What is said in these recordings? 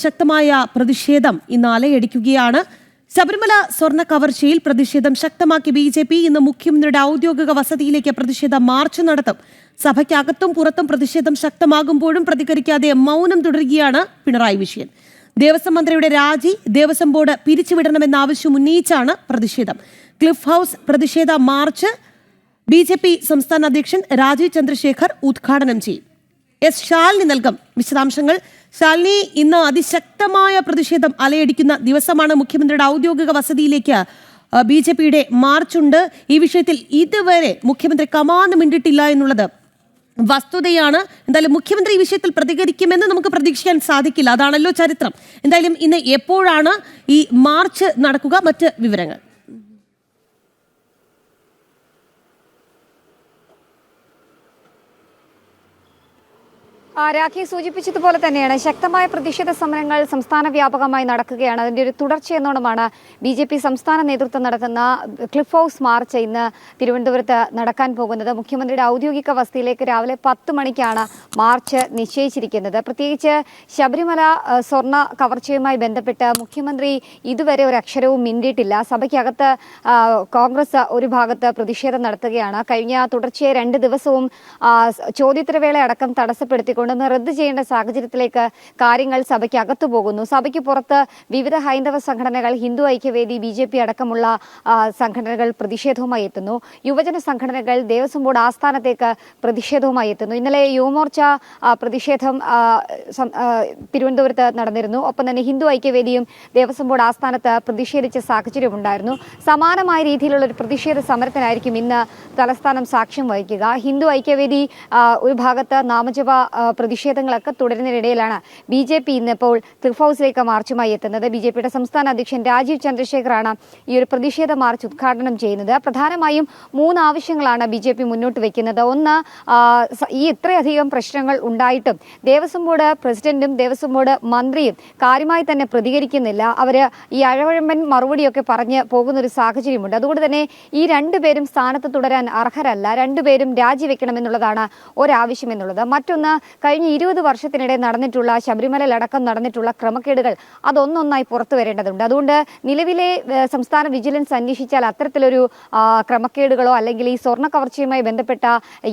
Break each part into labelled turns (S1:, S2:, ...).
S1: ശക്തമായ പ്രതിഷേധം ഇന്ന് അലയടിക്കുകയാണ്. ശബരിമല സ്വർണ കവർച്ചയിൽ പ്രതിഷേധം ശക്തമാക്കി ബി ജെ പി ഇന്ന് മുഖ്യമന്ത്രിയുടെ ഔദ്യോഗിക വസതിയിലേക്ക് പ്രതിഷേധ മാർച്ച് നടത്തും. സഭയ്ക്കകത്തും പുറത്തും പ്രതിഷേധം ശക്തമാകുമ്പോഴും പ്രതികരിക്കാതെ മൗനം തുടരുകയാണ് പിണറായി വിജയൻ. ദേവസ്വം മന്ത്രിയുടെ രാജി ദേവസ്വം ബോർഡ് പിരിച്ചുവിടണമെന്ന ആവശ്യം ഉന്നയിച്ചാണ് പ്രതിഷേധം. ക്ലിഫ് ഹൌസ് പ്രതിഷേധ മാർച്ച് ബി ജെ പി സംസ്ഥാന അധ്യക്ഷൻ രാജീവ് ചന്ദ്രശേഖർ ഉദ്ഘാടനം ചെയ്യും. എസ് ഷാലിന് നൽകും വിശദാംശങ്ങൾ. ശാലിനി ഇന്ന് അതിശക്തമായ പ്രതിഷേധം അലയടിക്കുന്ന ദിവസമാണ് മുഖ്യമന്ത്രിയുടെ ഔദ്യോഗിക വസതിയിലേക്ക് ബി ജെ പിയുടെ മാർച്ചുണ്ട് ഈ വിഷയത്തിൽ ഇതുവരെ മുഖ്യമന്ത്രി കമാന്ന് മിണ്ടിട്ടില്ല എന്നുള്ളത് വസ്തുതയാണ്. എന്തായാലും മുഖ്യമന്ത്രി ഈ വിഷയത്തിൽ പ്രതികരിക്കുമെന്ന് നമുക്ക് പ്രതീക്ഷിക്കാൻ സാധിക്കില്ല. അതാണല്ലോ ചരിത്രം. എന്തായാലും ഇന്ന് എപ്പോഴാണ് ഈ മാർച്ച് നടക്കുക? മറ്റ് വിവരങ്ങൾ.
S2: രാഖി സൂചിപ്പിച്ചതുപോലെ തന്നെയാണ് ശക്തമായ പ്രതിഷേധ സമരങ്ങൾ സംസ്ഥാന വ്യാപകമായി നടക്കുകയാണ്. അതിന്റെ ഒരു തുടർച്ചയെന്നോണമാണ് ബി ജെ പി സംസ്ഥാന നേതൃത്വം നടത്തുന്ന ക്ലിഫ് ഹൗസ് മാർച്ച് ഇന്ന് തിരുവനന്തപുരത്ത് നടക്കാൻ പോകുന്നത്. മുഖ്യമന്ത്രിയുടെ ഔദ്യോഗിക വസതിയിലേക്ക് രാവിലെ പത്ത് മണിക്കാണ് മാർച്ച് നിശ്ചയിച്ചിരിക്കുന്നത്. പ്രത്യേകിച്ച് ശബരിമല സ്വർണ കവർച്ചയുമായി ബന്ധപ്പെട്ട് മുഖ്യമന്ത്രി ഇതുവരെ ഒരു അക്ഷരവും മിണ്ടിയിട്ടില്ല. സഭയ്ക്കകത്ത് കോൺഗ്രസ് ഒരു ഭാഗത്ത് പ്രതിഷേധം നടത്തുകയാണ്. കഴിഞ്ഞ തുടർച്ചയായ രണ്ട് ദിവസവും ചോദ്യോത്തരവേള അടക്കം തടസ്സപ്പെടുത്തിക്കൊണ്ട് ഒന്ന് റദ്ദ് ചെയ്യേണ്ട സാഹചര്യത്തിലേക്ക് കാര്യങ്ങൾ സഭയ്ക്ക് അകത്തു പോകുന്നു. സഭയ്ക്ക് പുറത്ത് വിവിധ ഹൈന്ദവ സംഘടനകൾ Hindu Aikyavedi B J P അടക്കമുള്ള സംഘടനകൾ പ്രതിഷേധവുമായി എത്തുന്നു. യുവജന സംഘടനകൾ ദേവസ്വം ബോർഡ് ആസ്ഥാനത്തേക്ക് പ്രതിഷേധവുമായി എത്തുന്നു. ഇന്നലെ യുവമോർച്ച പ്രതിഷേധം തിരുവനന്തപുരത്ത് നടന്നിരുന്നു. ഒപ്പം തന്നെ ഹിന്ദു ഐക്യവേദിയും ദേവസ്വം ബോർഡ് ആസ്ഥാനത്ത് പ്രതിഷേധിച്ച സാഹചര്യമുണ്ടായിരുന്നു സമാനമായ രീതിയിലുള്ള ഒരു പ്രതിഷേധ സമരത്തിനായിരിക്കും ഇന്ന് തലസ്ഥാനം സാക്ഷ്യം വഹിക്കുക. ഹിന്ദു ഐക്യവേദി ഒരു ഭാഗത്ത് നാമജപ പ്രതിഷേധങ്ങളൊക്കെ തുടരുന്നതിനിടയിലാണ് ബി ജെ പി ഇന്നിപ്പോൾ ക്ലിഫ് ഹൗസിലേക്ക് മാർച്ചുമായി എത്തുന്നത്. ബി ജെ പിയുടെ സംസ്ഥാന അധ്യക്ഷൻ രാജീവ് ചന്ദ്രശേഖറാണ് ഈ ഒരു പ്രതിഷേധ മാർച്ച് ഉദ്ഘാടനം ചെയ്യുന്നത്. പ്രധാനമായും മൂന്ന് ആവശ്യങ്ങളാണ് ബി ജെ പി മുന്നോട്ട് വയ്ക്കുന്നത് ഒന്ന് ഈ ഇത്രയധികം പ്രശ്നങ്ങൾ ഉണ്ടായിട്ടും ദേവസ്വം ബോർഡ് പ്രസിഡന്റും ദേവസ്വം ബോർഡ് മന്ത്രിയും കാര്യമായി തന്നെ പ്രതികരിക്കുന്നില്ല. അവർ ഈ അഴവഴമ്പൻ മറുപടിയൊക്കെ പറഞ്ഞ് പോകുന്ന ഒരു സാഹചര്യമുണ്ട്. അതുകൊണ്ട് തന്നെ ഈ രണ്ടുപേരും സ്ഥാനത്ത് തുടരാൻ അർഹരല്ല. രണ്ടുപേരും രാജിവെക്കണമെന്നുള്ളതാണ് ഒരാവശ്യം എന്നുള്ളത് മറ്റൊന്ന് കഴിഞ്ഞ ഇരുപത് വർഷത്തിനിടെ നടന്നിട്ടുള്ള ശബരിമലയിലടക്കം നടന്നിട്ടുള്ള ക്രമക്കേടുകൾ അതൊന്നൊന്നായി പുറത്തു വരേണ്ടതുണ്ട്. അതുകൊണ്ട് നിലവിലെ സംസ്ഥാന വിജിലൻസ് അന്വേഷിച്ചാൽ അത്തരത്തിലൊരു ക്രമക്കേടുകളോ അല്ലെങ്കിൽ ഈ സ്വർണ കവർച്ചയുമായി ബന്ധപ്പെട്ട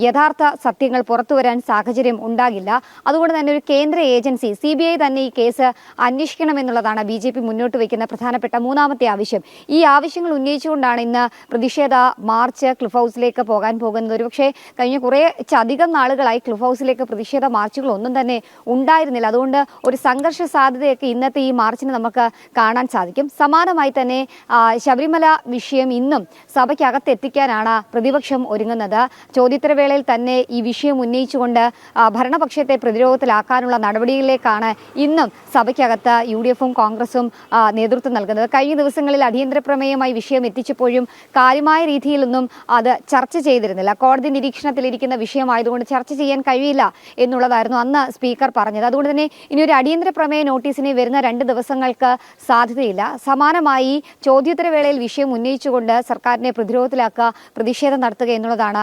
S2: യഥാർത്ഥ സത്യങ്ങൾ പുറത്തു വരാൻ സാഹചര്യം ഉണ്ടാകില്ല. അതുകൊണ്ട് തന്നെ ഒരു കേന്ദ്ര ഏജൻസി സി ബി ഐ തന്നെ ഈ കേസ് അന്വേഷിക്കണമെന്നുള്ളതാണ് ബി ജെ പി മുന്നോട്ട് വയ്ക്കുന്ന പ്രധാനപ്പെട്ട മൂന്നാമത്തെ ആവശ്യം. ഈ ആവശ്യങ്ങൾ ഉന്നയിച്ചുകൊണ്ടാണ് ഇന്ന് പ്രതിഷേധ മാർച്ച് ക്ലിഫ് ഹൗസിലേക്ക് പോകാൻ പോകുന്നത്. ഒരുപക്ഷെ കഴിഞ്ഞ കുറേ അധികം നാളുകളായി ക്ലിഫ് ഹൗസിലേക്ക് പ്രതിഷേധ മാർച്ചുകൾ ഒന്നും തന്നെ ഉണ്ടായിരുന്നില്ല. അതുകൊണ്ട് ഒരു സംഘർഷ സാധ്യതയൊക്കെ ഇന്നത്തെ ഈ മാർച്ചിന് നമുക്ക് കാണാൻ സാധിക്കും. സമാനമായി തന്നെ ശബരിമല വിഷയം ഇന്നും സഭയ്ക്കകത്ത് എത്തിക്കാനാണ് പ്രതിപക്ഷം ഒരുങ്ങുന്നത്. ചോദ്യോത്തരവേളയിൽ തന്നെ ഈ വിഷയം ഉന്നയിച്ചുകൊണ്ട് ഭരണപക്ഷത്തെ പ്രതിരോധത്തിലാക്കാനുള്ള നടപടികളിലേക്കാണ് ഇന്നും സഭയ്ക്കകത്ത് യു ഡി എഫും കോൺഗ്രസും നേതൃത്വം നൽകുന്നത്. കഴിഞ്ഞ ദിവസങ്ങളിൽ അടിയന്തര പ്രമേയമായി വിഷയം എത്തിച്ചപ്പോഴും കാര്യമായ രീതിയിലൊന്നും അത് ചർച്ച ചെയ്തിരുന്നില്ല. കോടതി നിരീക്ഷണത്തിലിരിക്കുന്ന വിഷയമായതുകൊണ്ട് ചർച്ച ചെയ്യാൻ കഴിയില്ല എന്നുള്ളതായിരുന്നു അന്ന് സ്പീക്കർ പറഞ്ഞത്. അതുകൊണ്ട് തന്നെ ഇനി ഒരു അടിയന്തര പ്രമേയ നോട്ടീസിന് വരുന്ന രണ്ട് ദിവസങ്ങൾക്ക് സാധ്യതയില്ല. സമാനമായി ചോദ്യോത്തരവേളയിൽ വിഷയം ഉന്നയിച്ചുകൊണ്ട് സർക്കാരിനെ പ്രതിരോധത്തിലാക്കുക പ്രതിഷേധം നടത്തുക എന്നുള്ളതാണ്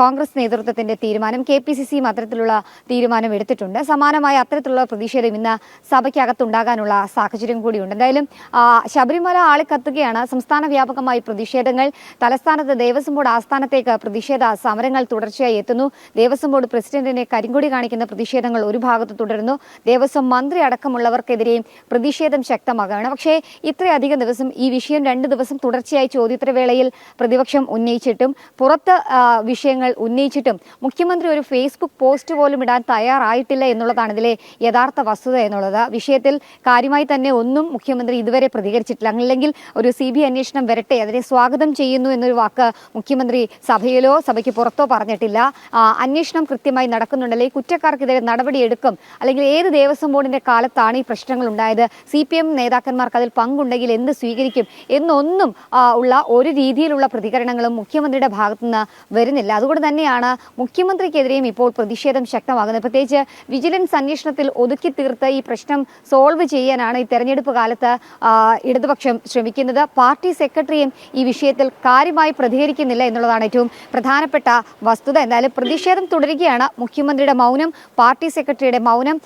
S2: കോൺഗ്രസ് നേതൃത്വത്തിന്റെ തീരുമാനം. കെ പി സി സിയും അത്തരത്തിലുള്ള തീരുമാനം എടുത്തിട്ടുണ്ട്. സമാനമായ അത്തരത്തിലുള്ള പ്രതിഷേധം ഇന്ന് സഭയ്ക്കകത്തുണ്ടാകാനുള്ള സാഹചര്യം കൂടിയുണ്ട്. എന്തായാലും ശബരിമല ആളെ ആളിക്കത്തുകയാണ് സംസ്ഥാന വ്യാപകമായി പ്രതിഷേധങ്ങൾ. തലസ്ഥാനത്ത് ദേവസ്വം ബോർഡ് ആസ്ഥാനത്തേക്ക് പ്രതിഷേധ സമരങ്ങൾ തുടർച്ചയായി എത്തുന്നു. ദേവസ്വം ബോർഡ് പ്രസിഡന്റിനെ കരിങ്കൊടി കാണിക്കുന്ന പ്രതിഷേധങ്ങൾ ഒരു ഭാഗത്ത് തുടരുന്നു. ദേവസ്വം മന്ത്രി അടക്കമുള്ളവർക്കെതിരെയും പ്രതിഷേധം ശക്തമാകുകയാണ്. പക്ഷേ ഇത്രയധികം ദിവസം ഈ വിഷയം രണ്ട് ദിവസം തുടർച്ചയായി ചോദ്യോത്തരവേളയിൽ പ്രതിപക്ഷം ഉന്നയിച്ചിട്ടും പുറത്ത് വിഷയങ്ങൾ ഉന്നയിച്ചിട്ടും മുഖ്യമന്ത്രി ഒരു ഫേസ്ബുക്ക് പോസ്റ്റ് പോലും ഇടാൻ തയ്യാറായിട്ടില്ല എന്നുള്ളതാണ് ഇതിലെ യഥാർത്ഥ വസ്തുത എന്നുള്ളത്. വിഷയത്തിൽ കാര്യമായി തന്നെ ഒന്നും മുഖ്യമന്ത്രി ഇതുവരെ പ്രതികരിച്ചിട്ടില്ല. അല്ലെങ്കിൽ ഒരു സി ബി അന്വേഷണം വരട്ടെ അതിനെ സ്വാഗതം ചെയ്യുന്നു എന്നൊരു വാക്ക് മുഖ്യമന്ത്രി സഭയിലോ സഭയ്ക്ക് പുറത്തോ പറഞ്ഞിട്ടില്ല. അന്വേഷണം കൃത്യമായി നടക്കുന്നുണ്ടല്ലേ? അല്ലെങ്കിൽ കുറ്റക്കാർക്കെതിരെ നടപടിയെടുക്കും. അല്ലെങ്കിൽ ഏത് ദേവസ്വം ബോർഡിന്റെ കാലത്താണ് ഈ പ്രശ്നങ്ങൾ ഉണ്ടായത്? സി പി എം നേതാക്കന്മാർക്ക് അതിൽ പങ്കുണ്ടെങ്കിൽ എന്ത് സ്വീകരിക്കും? എന്നൊന്നും ഉള്ള ഒരു രീതിയിലുള്ള പ്രതികരണങ്ങളും മുഖ്യമന്ത്രിയുടെ ഭാഗത്തുനിന്ന് വരുന്നില്ല. അതുകൊണ്ട് തന്നെയാണ് മുഖ്യമന്ത്രിക്കെതിരെയും ഇപ്പോൾ പ്രതിഷേധം ശക്തമാകുന്നത്. പ്രത്യേകിച്ച് വിജിലൻസ് അന്വേഷണത്തിൽ ഒതുക്കി തീർത്ത് ഈ പ്രശ്നം സോൾവ് ചെയ്യാനാണ് ഈ തെരഞ്ഞെടുപ്പ് കാലത്ത് ഇടതുപക്ഷം ശ്രമിക്കുന്നത്. പാർട്ടി സെക്രട്ടറിയും ഈ വിഷയത്തിൽ കാര്യമായി പ്രതികരിക്കുന്നില്ല എന്നുള്ളതാണ് ഏറ്റവും പ്രധാനപ്പെട്ട വസ്തുത. എന്തായാലും പ്രതിഷേധം തുടരുകയാണ് മുഖ്യമന്ത്രിയുടെ മൗനം. മൗനം പാർട്ടി സെക്രട്ടറിയുടെ മൗനം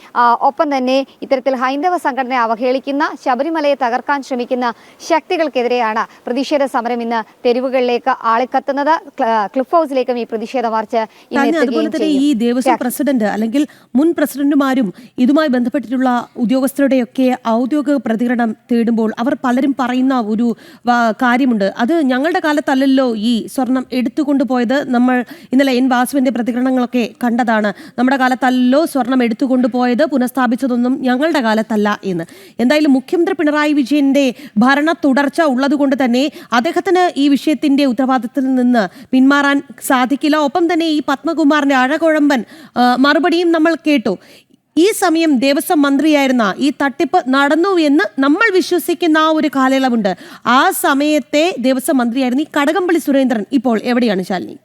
S2: ഒപ്പം തന്നെ ഇത്തരത്തിൽ ഹൈന്ദവ സംഘടനയെ അവഹേളിക്കുന്ന ശബരിമലയെ തകർക്കാൻ ശ്രമിക്കുന്ന ശക്തികൾക്കെതിരെയാണ് പ്രതിഷേധ സമരം ഇന്ന് തെരുവുകളിലേക്ക് ആളിക്കത്തുന്നത്. ക്ല- ക്ലിഫ് ഹൗസിലേക്കും ഈ പ്രതിഷേധ മാർച്ച് ഇന്ന്
S1: അതുപോലെ തന്നെ ഈ ദേവസ്വം പ്രസിഡന്റ് അല്ലെങ്കിൽ മുൻ പ്രസിഡന്റുമാരും ഇതുമായി ബന്ധപ്പെട്ടിട്ടുള്ള ഉദ്യോഗസ്ഥരുടെയൊക്കെ ഔദ്യോഗിക പ്രതികരണം തേടുമ്പോൾ അവർ പലരും പറയുന്ന ഒരു കാര്യമുണ്ട്. അത് ഞങ്ങളുടെ കാലത്തല്ലല്ലോ ഈ സ്വർണം എടുത്തുകൊണ്ടുപോയത്. നമ്മൾ ഇന്നലെ എൻ വാസുവിന്റെ പ്രതികരണങ്ങളൊക്കെ കണ്ടതാണ്. നമ്മുടെ കാലത്തല്ലോ സ്വർണം എടുത്തുകൊണ്ടുപോയത് പുനഃസ്ഥാപിച്ചതൊന്നും ഞങ്ങളുടെ കാലത്തല്ല എന്ന്. എന്തായാലും മുഖ്യമന്ത്രി പിണറായി വിജയന്റെ ഭരണ തുടർച്ച ഉള്ളതുകൊണ്ട് തന്നെ അദ്ദേഹത്തിന് ഈ വിഷയത്തിന്റെ ഉത്തരവാദിത്തത്തിൽ നിന്ന് പിന്മാറാൻ സാധിക്കില്ല. ഒപ്പം തന്നെ ഈ പത്മകുമാറിന്റെ അഴകുഴമ്പൻ മറുപടിയും നമ്മൾ കേട്ടു. ഈ സമയം ദേവസ്വം മന്ത്രിയായിരുന്ന ഈ തട്ടിപ്പ് നടന്നു എന്ന് നമ്മൾ വിശ്വസിക്കുന്ന ആ ഒരു കാലയളവുണ്ട്. ആ സമയത്തെ ദേവസ്വം മന്ത്രിയായിരുന്ന ഈ കടകംപള്ളി സുരേന്ദ്രൻ ഇപ്പോൾ എവിടെയാണ് ശാലിനി?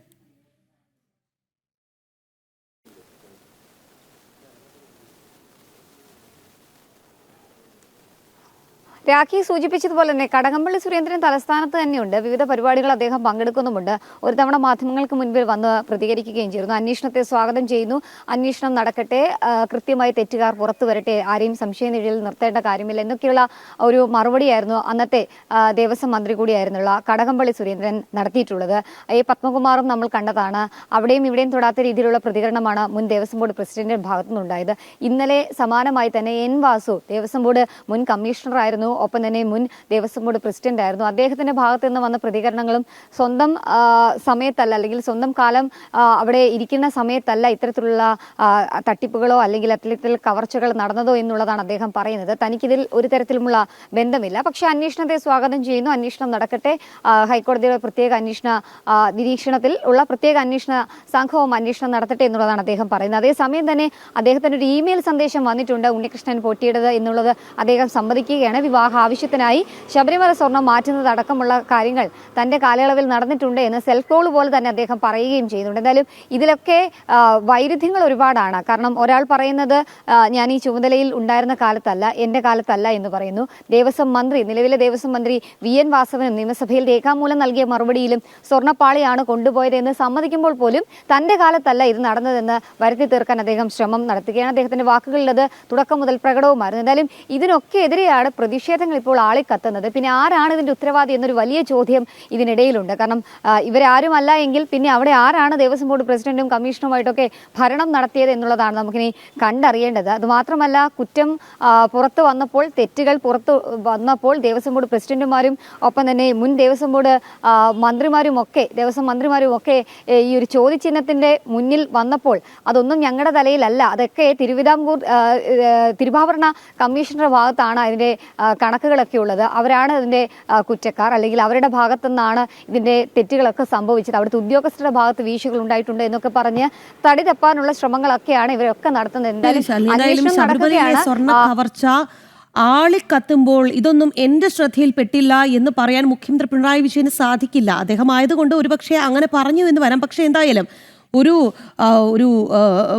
S2: രാഖി സൂചിപ്പിച്ചതുപോലെ തന്നെ കടകംപള്ളി സുരേന്ദ്രൻ തലസ്ഥാനത്ത് തന്നെയുണ്ട്. വിവിധ പരിപാടികൾ അദ്ദേഹം പങ്കെടുക്കുന്നുമുണ്ട്. ഒരു തവണ മാധ്യമങ്ങൾക്ക് മുൻപിൽ വന്ന് പ്രതികരിക്കുകയും ചെയ്യുന്നു അന്വേഷണത്തെ സ്വാഗതം ചെയ്യുന്നു. അന്വേഷണം നടക്കട്ടെ. കൃത്യമായി തെറ്റുകാർ പുറത്തു വരട്ടെ. ആരെയും സംശയ നിഴലിൽ നിർത്തേണ്ട കാര്യമില്ല. എന്നൊക്കെയുള്ള ഒരു മറുപടിയായിരുന്നു അന്നത്തെ ദേവസ്വം മന്ത്രി കൂടിയായിരുന്നുള്ള കടകംപള്ളി സുരേന്ദ്രൻ നടത്തിയിട്ടുള്ളത്. ഈ പത്മകുമാറും നമ്മൾ കണ്ടതാണ്. അവിടെയും ഇവിടെയും തൊടാത്ത രീതിയിലുള്ള പ്രതികരണമാണ് മുൻ ദേവസ്വം ബോർഡ് പ്രസിഡന്റിന്റെ ഭാഗത്തുനിന്നുണ്ടായത്. ഇന്നലെ സമാനമായി തന്നെ എൻ വാസു ദേവസ്വം ബോർഡ് മുൻ കമ്മീഷണർ ആയിരുന്നു ഒപ്പം തന്നെ മുൻ ദേവസ്വം ബോർഡ് പ്രസിഡന്റ് ആയിരുന്നു. അദ്ദേഹത്തിന്റെ ഭാഗത്ത് നിന്ന് വന്ന പ്രതികരണങ്ങളും സ്വന്തം സമയത്തല്ല അല്ലെങ്കിൽ സ്വന്തം കാലം അവിടെ ഇരിക്കുന്ന സമയത്തല്ല ഇത്തരത്തിലുള്ള തട്ടിപ്പുകളോ അല്ലെങ്കിൽ അത്തരത്തിൽ കവർച്ചകൾ നടന്നതോ എന്നുള്ളതാണ് അദ്ദേഹം പറയുന്നത്. തനിക്കിതിൽ ഒരു തരത്തിലുമുള്ള ബന്ധമില്ല. പക്ഷേ അന്വേഷണത്തെ സ്വാഗതം ചെയ്യുന്നു. അന്വേഷണം നടക്കട്ടെ. ഹൈക്കോടതിയുടെ പ്രത്യേക അന്വേഷണ നിരീക്ഷണത്തിൽ ഉള്ള പ്രത്യേക അന്വേഷണ സംഘവും അന്വേഷണം നടത്തട്ടെ എന്നുള്ളതാണ് അദ്ദേഹം പറയുന്നത്. അതേസമയം തന്നെ അദ്ദേഹത്തിന് ഒരു ഇമെയിൽ സന്ദേശം വന്നിട്ടുണ്ട് ഉണ്ണികൃഷ്ണൻ പൊട്ടിയിടത് എന്നുള്ളത് അദ്ദേഹം സമ്മതിക്കുകയാണ്. വിവാഹ ആവശ്യത്തിനായി ശബരിമല സ്വർണം മാറ്റുന്നതടക്കമുള്ള കാര്യങ്ങൾ തന്റെ കാലയളവിൽ നടന്നിട്ടുണ്ട് എന്ന് സെൽഫ് കോൾ പോലെ തന്നെ അദ്ദേഹം പറയുകയും ചെയ്യുന്നുണ്ട്. എന്തായാലും ഇതിലൊക്കെ വൈരുദ്ധ്യങ്ങൾ ഒരുപാടാണ്. കാരണം ഒരാൾ പറയുന്നത് ഞാൻ ഈ ചുമതലയിൽ ഉണ്ടായിരുന്ന കാലത്തല്ല എന്റെ കാലത്തല്ല എന്ന് പറയുന്നു. ദേവസ്വം മന്ത്രി നിലവിലെ ദേവസ്വം മന്ത്രി വി. എൻ. വാസവനും നിയമസഭയിൽ രേഖാമൂലം നൽകിയ മറുപടിയിലും സ്വർണപ്പാളിയാണ് കൊണ്ടുപോയത് എന്ന് സമ്മതിക്കുമ്പോൾ പോലും തന്റെ കാലത്തല്ല ഇത് നടന്നതെന്ന് വരുത്തി തീർക്കാൻ അദ്ദേഹം ശ്രമം നടത്തുകയാണ്. അദ്ദേഹത്തിന്റെ വാക്കുകളിലത് തുടക്കം മുതൽ പ്രകടവുമായിരുന്നു. എന്തായാലും ഇതിനൊക്കെ എതിരെയാണ് പ്രതിഷേധങ്ങൾ ഇപ്പോൾ ആളിക്കത്തുന്നത് പിന്നെ ആരാണ് ഇതിന്റെ ഉത്തരവാദി എന്നൊരു വലിയ ചോദ്യം ഇതിനിടയിലുണ്ട്. കാരണം ഇവരാരുമല്ല എങ്കിൽ പിന്നെ അവിടെ ആരാണ് ദേവസ്വം ബോർഡ് പ്രസിഡന്റും കമ്മീഷണറുമായിട്ടൊക്കെ ഭരണം നടത്തിയത് എന്നുള്ളതാണ് നമുക്കിനി കണ്ടറിയേണ്ടത്. അതുമാത്രമല്ല കുറ്റം പുറത്തു വന്നപ്പോൾ തെറ്റുകൾ പുറത്തു വന്നപ്പോൾ ദേവസ്വം ബോർഡ് പ്രസിഡന്റുമാരും ഒപ്പം തന്നെ മുൻ ദേവസ്വം ബോർഡ് മന്ത്രിമാരും ഒക്കെ ദേവസ്വം മന്ത്രിമാരും ഒക്കെ ഈ ഒരു ചോദ്യചിഹ്നത്തിന്റെ മുന്നിൽ വന്നപ്പോൾ അതൊന്നും ഞങ്ങളുടെ തലയിലല്ല. അതൊക്കെ തിരുവിതാംകൂർ തിരുവാഭരണ കമ്മീഷണറുടെ ഭാഗത്താണ് അതിന്റെ കണക്കുകളൊക്കെ ഉള്ളത്. അവരാണ് ഇതിന്റെ കുറ്റക്കാർ. അല്ലെങ്കിൽ അവരുടെ ഭാഗത്തു നിന്നാണ് ഇതിന്റെ തെറ്റുകളൊക്കെ സംഭവിച്ചത്. അവിടുത്തെ ഉദ്യോഗസ്ഥരുടെ ഭാഗത്ത് വീഴ്ചകൾ ഉണ്ടായിട്ടുണ്ട് എന്നൊക്കെ പറഞ്ഞ് തടി തപ്പാനുള്ള ശ്രമങ്ങളൊക്കെയാണ് ഇവരൊക്കെ നടത്തുന്നത്. എന്തായാലും
S1: സ്വർണ കവർച്ച ആളിക്കത്തുമ്പോൾ ഇതൊന്നും എന്റെ ശ്രദ്ധയിൽപ്പെട്ടില്ല എന്ന് പറയാൻ മുഖ്യമന്ത്രി പിണറായി വിജയന് സാധിക്കില്ല. അദ്ദേഹം ആയതുകൊണ്ട് ഒരുപക്ഷെ അങ്ങനെ പറഞ്ഞു എന്ന് വരാം. പക്ഷെ എന്തായാലും ഒരു ഒരു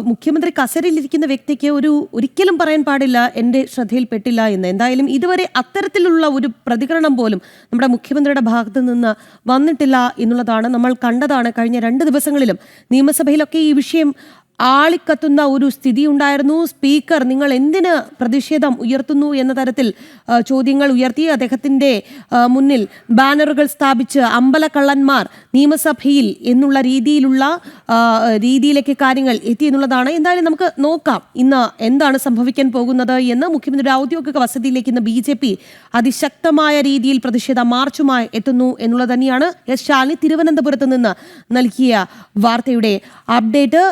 S1: മുഖ്യമന്ത്രി കസരിലിരിക്കുന്ന വ്യക്തിക്ക് ഒരു ഒരിക്കലും പറയാൻ പാടില്ല എന്റെ ശ്രദ്ധയിൽപ്പെട്ടില്ല എന്ന്. എന്തായാലും ഇതുവരെ അത്തരത്തിലുള്ള ഒരു പ്രതികരണം പോലും നമ്മുടെ മുഖ്യമന്ത്രിയുടെ ഭാഗത്ത് നിന്ന് വന്നിട്ടില്ല എന്നുള്ളതാണ് നമ്മൾ കണ്ടതാണ് കഴിഞ്ഞ രണ്ട് ദിവസങ്ങളിലും നിയമസഭയിലൊക്കെ ഈ വിഷയം ആളിക്കത്തുന്ന ഒരു സ്ഥിതി ഉണ്ടായിരുന്നു സ്പീക്കർ നിങ്ങൾ എന്തിന് പ്രതിഷേധം ഉയർത്തുന്നു എന്ന തരത്തിൽ ചോദ്യങ്ങൾ ഉയർത്തി. അദ്ദേഹത്തിന്റെ മുന്നിൽ ബാനറുകൾ സ്ഥാപിച്ച് അമ്പലക്കള്ളന്മാർ നിയമസഭയിൽ എന്നുള്ള രീതിയിലുള്ള രീതിയിലേക്ക് കാര്യങ്ങൾ എത്തി എന്നുള്ളതാണ്. എന്തായാലും നമുക്ക് നോക്കാം ഇന്ന് എന്താണ് സംഭവിക്കാൻ പോകുന്നത് എന്ന്. മുഖ്യമന്ത്രിയുടെ ഔദ്യോഗിക വസതിയിലേക്ക് ഇന്ന് ബി ജെ പി അതിശക്തമായ രീതിയിൽ പ്രതിഷേധ മാർച്ചുമായി എത്തുന്നു എന്നുള്ളത് തന്നെയാണ്. എസ് ശാലിനി തിരുവനന്തപുരത്ത് നിന്ന് നൽകിയ വാർത്തയുടെ അപ്ഡേറ്റ്.